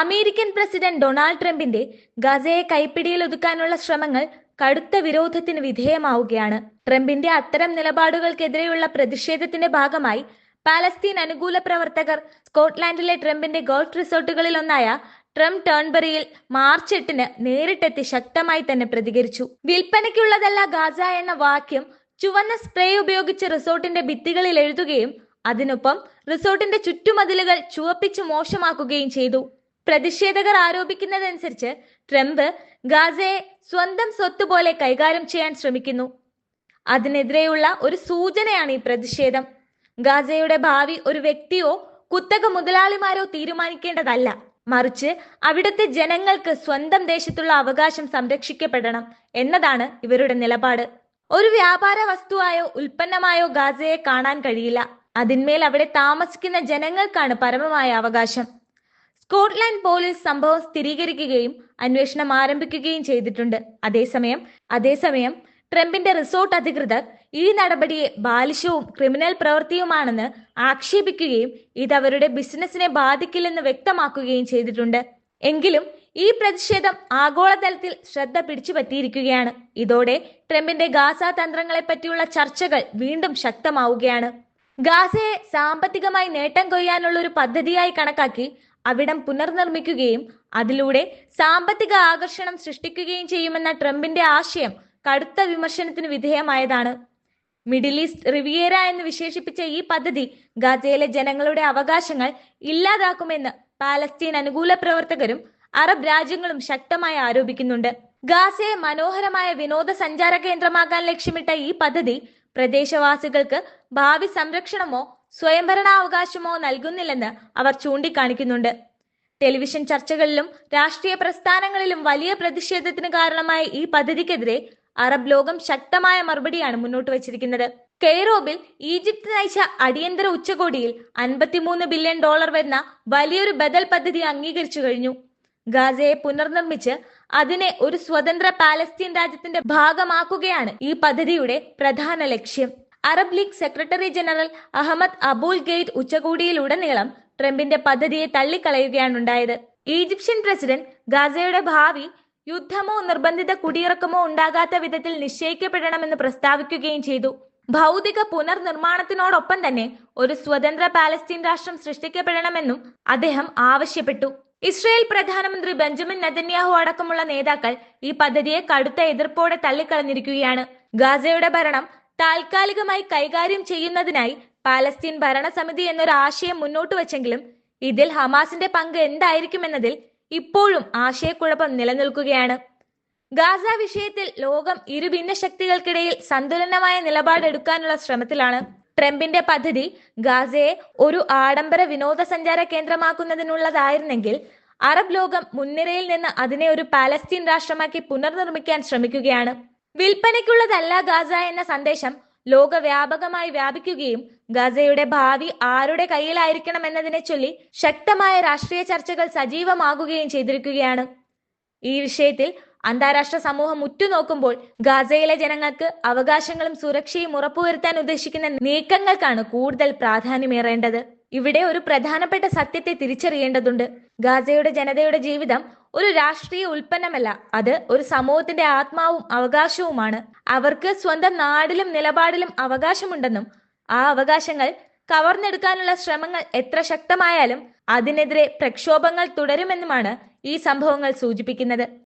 American president Donald ട്രംപിന്റെ ഗസയെ കൈപ്പിടിയിൽ ഒതുക്കാനുള്ള ശ്രമങ്ങൾ കടുത്ത വിരോധത്തിന് വിധേയമാവുകയാണ്. ട്രംപിന്റെ അത്തരം നിലപാടുകൾക്കെതിരെയുള്ള പ്രതിഷേധത്തിന്റെ ഭാഗമായി പാലസ്തീൻ അനുകൂല പ്രവർത്തകർ സ്കോട്ട്ലാൻഡിലെ ട്രംപിന്റെ ഗോൾഫ് റിസോർട്ടുകളിൽ ഒന്നായ ട്രംപ് ടേൺബറിയിൽ മാർച്ച് എട്ടിന് നേരിട്ടെത്തി ശക്തമായി തന്നെ പ്രതികരിച്ചു. വിൽപ്പനയ്ക്കുള്ളതല്ല ഗാസ എന്ന വാക്യം ചുവന്ന സ്പ്രേ ഉപയോഗിച്ച് റിസോർട്ടിന്റെ ഭിത്തികളിൽ എഴുതുകയും അതിനൊപ്പം റിസോർട്ടിന്റെ ചുറ്റുമതിലുകൾ ചുവപ്പിച്ച് മോശമാക്കുകയും ചെയ്തു. പ്രതിഷേധകർ ആരോപിക്കുന്നതനുസരിച്ച് ട്രംപ് ഗാസയെ സ്വന്തം സ്വത്ത് പോലെ കൈകാര്യം ചെയ്യാൻ ശ്രമിക്കുന്നു. അതിനെതിരെയുള്ള ഒരു സൂചനയാണ് ഈ പ്രതിഷേധം. ഗാസയുടെ ഭാവി ഒരു വ്യക്തിയോ കുത്തക മുതലാളിമാരോ തീരുമാനിക്കേണ്ടതല്ല. മറിച്ച് അവിടുത്തെ ജനങ്ങൾക്ക് സ്വന്തം ദേശത്തുള്ള അവകാശം സംരക്ഷിക്കപ്പെടണം എന്നതാണ് ഇവരുടെ നിലപാട്. ഒരു വ്യാപാര വസ്തുവായോ ഉൽപ്പന്നമായോ ഗാസയെ കാണാൻ കഴിയില്ല. അതിന്മേൽ അവിടെ താമസിക്കുന്ന ജനങ്ങൾക്കാണ് പരമമായ അവകാശം. സ്കോട്ട്ലാൻഡ് പോലീസ് സംഭവം സ്ഥിരീകരിക്കുകയും അന്വേഷണം ആരംഭിക്കുകയും ചെയ്തിട്ടുണ്ട്. അതേസമയം അതേസമയം ട്രംപിന്റെ റിസോർട്ട് അധികൃതർ ഈ നടപടിയെ ബാലിശവും ക്രിമിനൽ പ്രവൃത്തിയുമാണെന്ന് ആക്ഷേപിക്കുകയും ഇത് അവരുടെ ബിസിനസിനെ ബാധിക്കില്ലെന്ന് വ്യക്തമാക്കുകയും ചെയ്തിട്ടുണ്ട്. എങ്കിലും ഈ പ്രതിഷേധം ആഗോളതലത്തിൽ ശ്രദ്ധ പിടിച്ചുപറ്റിയിരിക്കുകയാണ്. ഇതോടെ ട്രംപിന്റെ ഗാസ തന്ത്രങ്ങളെ പറ്റിയുള്ള ചർച്ചകൾ വീണ്ടും ശക്തമാവുകയാണ്. ഗാസയെ സാമ്പത്തികമായി നേട്ടം കൊയ്യാനുള്ള ഒരു പദ്ധതിയായി കണക്കാക്കി അവിടം പുനർനിർമ്മിക്കുകയും അതിലൂടെ സാമ്പത്തിക ആകർഷണം സൃഷ്ടിക്കുകയും ചെയ്യുമെന്ന ട്രംപിന്റെ ആശയം കടുത്ത വിമർശനത്തിന് വിധേയമായതാണ്. മിഡിൽ ഈസ്റ്റ് റിവിയേര എന്ന് വിശേഷിപ്പിച്ച ഈ പദ്ധതി ഗാസയിലെ ജനങ്ങളുടെ അവകാശങ്ങൾ ഇല്ലാതാക്കുമെന്ന് പാലസ്തീൻ അനുകൂല പ്രവർത്തകരും അറബ് രാജ്യങ്ങളും ശക്തമായി ആരോപിക്കുന്നുണ്ട്. ഗാസയെ മനോഹരമായ വിനോദസഞ്ചാര കേന്ദ്രമാക്കാൻ ലക്ഷ്യമിട്ട ഈ പദ്ധതി പ്രദേശവാസികൾക്ക് ഭാവി സംരക്ഷണമോ സ്വയംഭരണാവകാശമോ നൽകുന്നില്ലെന്ന് അവർ ചൂണ്ടിക്കാണിക്കുന്നുണ്ട്. ടെലിവിഷൻ ചർച്ചകളിലും രാഷ്ട്രീയ പ്രസ്ഥാനങ്ങളിലും വലിയ പ്രതിഷേധത്തിന് കാരണമായ ഈ പദ്ധതിക്കെതിരെ അറബ് ലോകം ശക്തമായ മറുപടിയാണ് മുന്നോട്ട് വച്ചിരിക്കുന്നത്. കെയ്റോബിൽ ഈജിപ്ത് നയിച്ച അടിയന്തര ഉച്ചകോടിയിൽ അൻപത്തിമൂന്ന് ബില്യൺ ഡോളർ വരുന്ന വലിയൊരു ബദൽ പദ്ധതി അംഗീകരിച്ചു കഴിഞ്ഞു. ഗാസയെ പുനർനിർമ്മിച്ച് അതിനെ ഒരു സ്വതന്ത്ര പാലസ്തീൻ രാജ്യത്തിന്റെ ഭാഗമാക്കുകയാണ് ഈ പദ്ധതിയുടെ പ്രധാന ലക്ഷ്യം. Arab League secretary general Ahmed Aboul Gheit ഉച്ചകോടിയിലുടനീളം ട്രംപിന്റെ പദ്ധതിയെ തള്ളിക്കളയുകയാണുണ്ടായത്. ഈജിപ്ഷ്യൻ പ്രസിഡന്റ് ഗാസയുടെ ഭാവി യുദ്ധമോ നിർബന്ധിത കുടിയിറക്കമോ ഉണ്ടാകാത്ത വിധത്തിൽ നിശ്ചയിക്കപ്പെടണമെന്ന് പ്രസ്താവിക്കുകയും ചെയ്തു. ഭൗതിക പുനർനിർമ്മാണത്തിനോടൊപ്പം തന്നെ ഒരു സ്വതന്ത്ര പാലസ്തീൻ രാഷ്ട്രം സൃഷ്ടിക്കപ്പെടണമെന്നും അദ്ദേഹം ആവശ്യപ്പെട്ടു. ഇസ്രയേൽ പ്രധാനമന്ത്രി ബെഞ്ചമിൻ നെതന്യാഹു അടക്കമുള്ള നേതാക്കൾ ഈ പദ്ധതിയെ കടുത്ത എതിർപ്പോടെ തള്ളിക്കളഞ്ഞിരിക്കുകയാണ്. ഗാസയുടെ ഭരണം താൽക്കാലികമായി കൈകാര്യം ചെയ്യുന്നതിനായി പാലസ്തീൻ ഭരണസമിതി എന്നൊരു ആശയം മുന്നോട്ട് വച്ചെങ്കിലും ഇതിൽ ഹമാസിന്റെ പങ്ക് എന്തായിരിക്കുമെന്നതിൽ ഇപ്പോഴും ആശയക്കുഴപ്പം നിലനിൽക്കുകയാണ്. ഗാസ വിഷയത്തിൽ ലോകം ഇരു ഭിന്നശക്തികൾക്കിടയിൽ സന്തുലനമായ നിലപാടെടുക്കാനുള്ള ശ്രമത്തിലാണ് ട്രംപിന്റെ പദ്ധതി ഗാസയെ ഒരു ആഡംബര വിനോദസഞ്ചാര കേന്ദ്രമാക്കുന്നതിനുള്ളതായിരുന്നെങ്കിൽ അറബ് ലോകം മുൻനിരയിൽ നിന്ന് അതിനെ ഒരു പാലസ്തീൻ രാഷ്ട്രമാക്കി പുനർനിർമ്മിക്കാൻ ശ്രമിക്കുകയാണ്. വിൽപ്പനയ്ക്കുള്ളതല്ല ഗാസ എന്ന സന്ദേശം ലോകവ്യാപകമായി വ്യാപിക്കുകയും ഗാസയുടെ ഭാവി ആരുടെ കയ്യിലായിരിക്കണം എന്നതിനെ ചൊല്ലി ശക്തമായ രാഷ്ട്രീയ ചർച്ചകൾ സജീവമാകുകയും ചെയ്തിരിക്കുകയാണ്. ഈ വിഷയത്തിൽ അന്താരാഷ്ട്ര സമൂഹം ഉറ്റുനോക്കുമ്പോൾ ഗാസയിലെ ജനങ്ങൾക്ക് അവകാശങ്ങളും സുരക്ഷയും ഉറപ്പുവരുത്താൻ ഉദ്ദേശിക്കുന്ന നീക്കങ്ങൾക്കാണ് കൂടുതൽ പ്രാധാന്യമേറേണ്ടത്. ഇവിടെ ഒരു പ്രധാനപ്പെട്ട സത്യത്തെ തിരിച്ചറിയേണ്ടതുണ്ട്. ഗാസയുടെ ജനതയുടെ ജീവിതം ഒരു രാഷ്ട്രീയ ഉൽപ്പന്നമല്ല. അത് ഒരു സമൂഹത്തിന്റെ ആത്മാവും അവകാശവുമാണ്. അവർക്ക് സ്വന്തം നാടിലും നിലപാടിലും അവകാശമുണ്ടെന്നും ആ അവകാശങ്ങൾ കവർന്നെടുക്കാനുള്ള ശ്രമങ്ങൾ എത്ര ശക്തമായാലും അതിനെതിരെ പ്രക്ഷോഭങ്ങൾ തുടരുമെന്നുമാണ് ഈ സംഭവങ്ങൾ സൂചിപ്പിക്കുന്നത്.